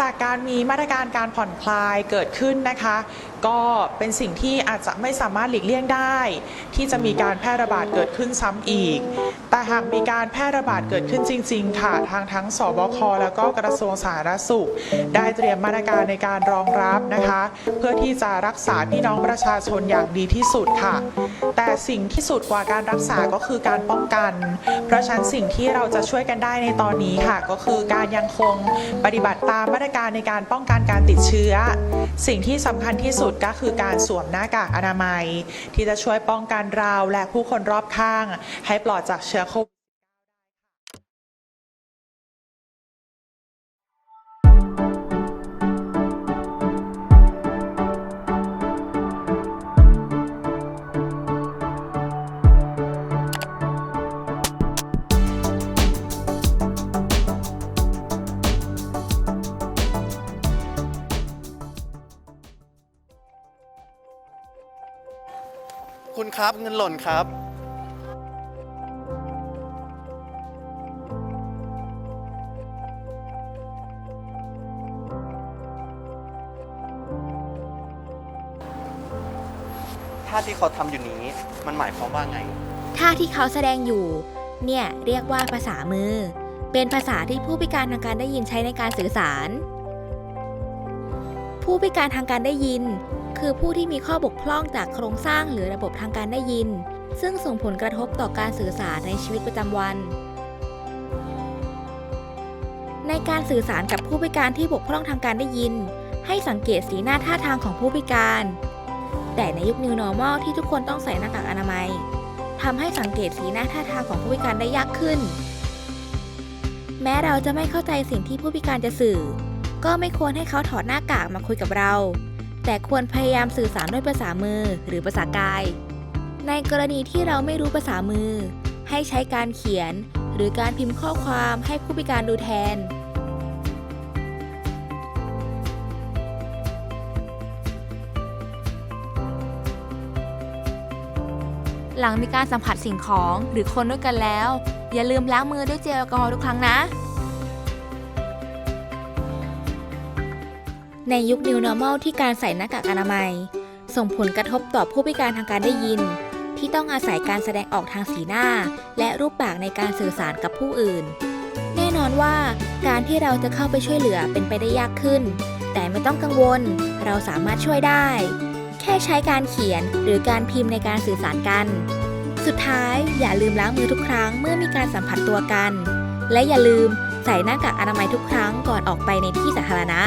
จากการมีมาตรการการผ่อนคลายเกิดขึ้นนะคะ ก็เป็นสิ่งที่อาจจะไม่สามารถหลีกเลี่ยงได้ ที่จะมีการแพร่ระบาดเกิดขึ้นซ้ำอีก แต่หากมีการแพร่ระบาดเกิดขึ้นจริง ๆ ค่ะ ทางทั้งสบคแล้วก็กระทรวงสาธารณสุข ได้เตรียมมาตรการในการรองรับนะคะ เพื่อที่จะรักษาพี่น้องประชาชนอย่างดีที่สุดค่ะ แต่สิ่งที่สุดกว่าการรักษาก็คือการป้องกัน เพราะฉะนั้นสิ่งที่เราจะช่วยกันได้ในตอนนี้ค่ะ ก็คือการยังคงปฏิบัติตามมาตรการในการป้องกันการติดเชื้อ สิ่งที่สำคัญที่สุดก็คือการสวมหน้ากากอนามัย ที่จะช่วยป้องกันเราและผู้คนรอบข้าง ให้ปลอดจากเชื้อโควิด คุณครับ เงินหล่นครับ ท่าที่เขาทำอยู่นี้มันหมายความว่าไง ท่าที่เขาแสดงอยู่ เนี่ยเรียกว่าภาษามือ เป็นภาษาที่ผู้พิการทางการได้ยินใช้ในการสื่อสาร ผู้พิการทางการได้ยิน คือผู้ที่มีข้อบกพร่องจากโครงสร้างหรือระบบทางการได้ยิน ซึ่งส่งผลกระทบต่อการสื่อสารในชีวิตประจำวัน ในการสื่อสารกับผู้พิการที่บกพร่องทางการได้ยิน ให้สังเกตสีหน้าท่าทางของผู้พิการ แต่ในยุค New Normal ที่ทุกคนต้องใส่หน้ากากอนามัยทำให้สังเกตสีหน้าท่าทางของผู้พิการได้ยากขึ้น แม้เราจะไม่เข้าใจสิ่งที่ผู้พิการจะสื่อ ก็ไม่ควรให้เขาถอดหน้ากากมาคุยกับเรา แต่ควรพยายามสื่อสารด้วยภาษามือหรือภาษากาย ในกรณีที่เราไม่รู้ภาษามือ ให้ใช้การเขียน หรือการพิมพ์ข้อความให้ผู้พิการดูแทนหลังมีการสัมผัสสิ่งของหรือคนด้วยกันแล้ว อย่าลืมล้างมือด้วยเจลแอลกอฮอล์ทุกครั้งนะ ในยุค New Normal ที่การใส่หน้ากากอนามัย ส่งผลกระทบต่อผู้พิการทางการได้ยิน ที่ต้องอาศัยการแสดงออกทางสีหน้า และรูปปากในการสื่อสารกับผู้อื่น แน่นอนว่าการที่เราจะเข้าไปช่วยเหลือเป็นไปได้ยากขึ้น แต่ไม่ต้องกังวล เราสามารถช่วยได้ แค่ใช้การเขียนหรือการพิมพ์ในการสื่อสารกัน สุดท้ายอย่าลืมล้างมือทุกครั้งเมื่อมีการสัมผัสตัวกัน และอย่าลืมใส่หน้ากากอนามัยทุกครั้งก่อนออกไปในที่สาธารณะ